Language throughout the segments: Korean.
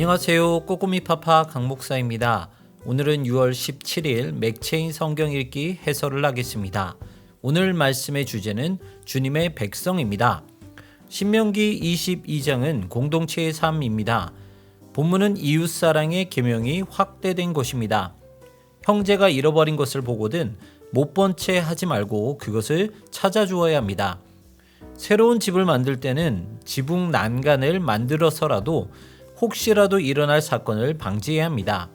안녕하세요. 꼬꼬미 파파 강목사입니다. 오늘은 6월 17일 맥체인 성경 읽기 해설을 하겠습니다. 오늘 말씀의 주제는 주님의 백성입니다. 신명기 22장은 공동체의 삶입니다. 본문은 이웃 사랑의 계명이 확대된 것입니다. 형제가 잃어버린 것을 보거든 못 본 채 하지 말고 그것을 찾아주어야 합니다. 새로운 집을 만들 때는 지붕 난간을 만들어서라도 혹시라도 일어날 사건을 방지해야 합니다.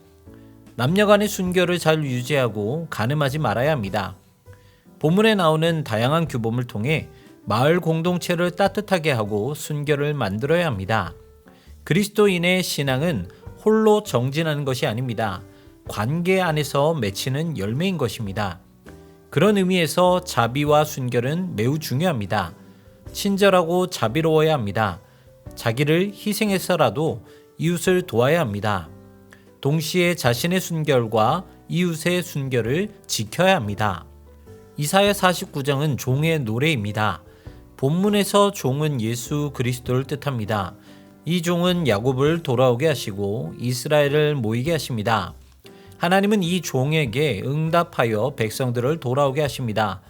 남녀 간의 순결을 잘 유지하고 가늠하지 말아야 합니다. 본문에 나오는 다양한 규범을 통해 마을 공동체를 따뜻하게 하고 순결을 만들어야 합니다. 그리스도인의 신앙은 홀로 정진하는 것이 아닙니다. 관계 안에서 맺히는 열매인 것입니다. 그런 의미에서 자비와 순결은 매우 중요합니다. 친절하고 자비로워야 합니다. 자기를 희생해서라도 이웃을 도와야 합니다. 동시에 자신의 순결과 이웃의 순결을 지켜야 합니다. 이사야 49장은 종의 노래입니다. 본문에서 종은 예수 그리스도를 뜻합니다. 이 종은 야곱을 돌아오게 하시고 이스라엘을 모이게 하십니다. 하나님은 이 종에게 응답하여 백성들을 돌아오게 하십니다.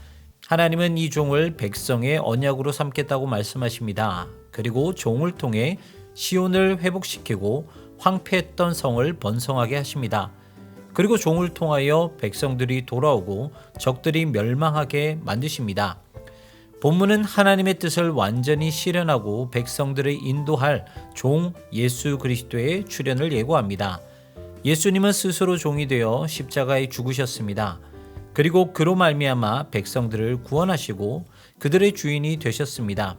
하나님은 이 종을 백성의 언약으로 삼겠다고 말씀하십니다. 그리고 종을 통해 시온을 회복시키고 황폐했던 성을 번성하게 하십니다. 그리고 종을 통하여 백성들이 돌아오고 적들이 멸망하게 만드십니다. 본문은 하나님의 뜻을 완전히 실현하고 백성들을 인도할 종 예수 그리스도의 출현을 예고합니다. 예수님은 스스로 종이 되어 십자가에 죽으셨습니다. 그리고 그로 말미암아 백성들을 구원하시고 그들의 주인이 되셨습니다.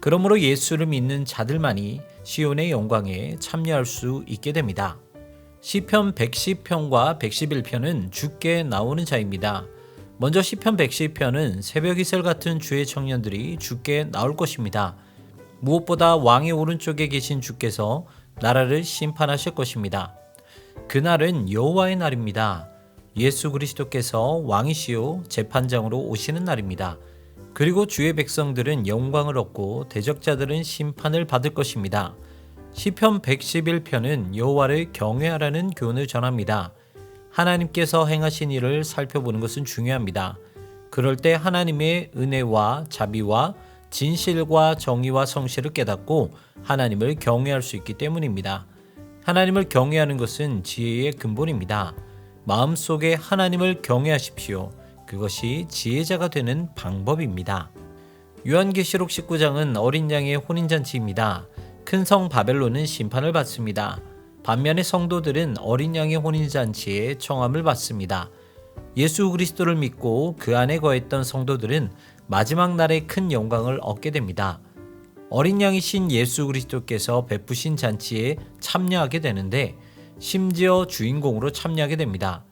그러므로 예수를 믿는 자들만이 시온의 영광에 참여할 수 있게 됩니다. 시편 110편과 111편은 주께 나오는 자입니다. 먼저 시편 110편은 새벽 이슬 같은 주의 청년들이 주께 나올 것입니다. 무엇보다 왕의 오른쪽에 계신 주께서 나라를 심판하실 것입니다. 그날은 여호와의 날입니다. 예수 그리스도께서 왕이시요 재판장으로 오시는 날입니다. 그리고 주의 백성들은 영광을 얻고 대적자들은 심판을 받을 것입니다. 시편 111편은 여호와를 경외하라는 교훈을 전합니다. 하나님께서 행하신 일을 살펴보는 것은 중요합니다. 그럴 때 하나님의 은혜와 자비와 진실과 정의와 성실을 깨닫고 하나님을 경외할 수 있기 때문입니다. 하나님을 경외하는 것은 지혜의 근본입니다. 마음속에 하나님을 경외하십시오. 그것이 지혜자가 되는 방법입니다. 요한계시록 19장은 어린 양의 혼인잔치입니다. 큰 성 바벨론은 심판을 받습니다. 반면에 성도들은 어린 양의 혼인잔치에 청함을 받습니다. 예수 그리스도를 믿고 그 안에 거했던 성도들은 마지막 날에 큰 영광을 얻게 됩니다. 어린 양이신 예수 그리스도께서 베푸신 잔치에 참여하게 되는데 심지어 주인공으로 참여하게 됩니다.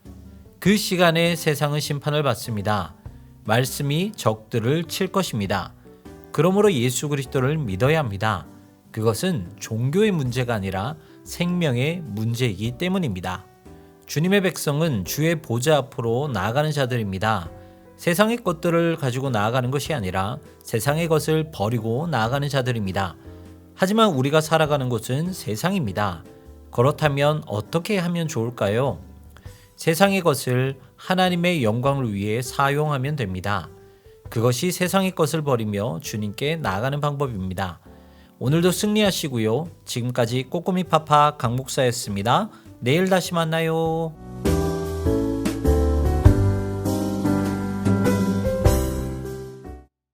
그 시간에 세상은 심판을 받습니다. 말씀이 적들을 칠 것입니다. 그러므로 예수 그리스도를 믿어야 합니다. 그것은 종교의 문제가 아니라 생명의 문제이기 때문입니다. 주님의 백성은 주의 보좌 앞으로 나아가는 자들입니다. 세상의 것들을 가지고 나아가는 것이 아니라 세상의 것을 버리고 나아가는 자들입니다. 하지만 우리가 살아가는 곳은 세상입니다. 그렇다면 어떻게 하면 좋을까요? 세상의 것을 하나님의 영광을 위해 사용하면 됩니다. 그것이 세상의 것을 버리며 주님께 나아가는 방법입니다. 오늘도 승리하시고요. 지금까지 꼬꼬미 파파 강목사였습니다. 내일 다시 만나요.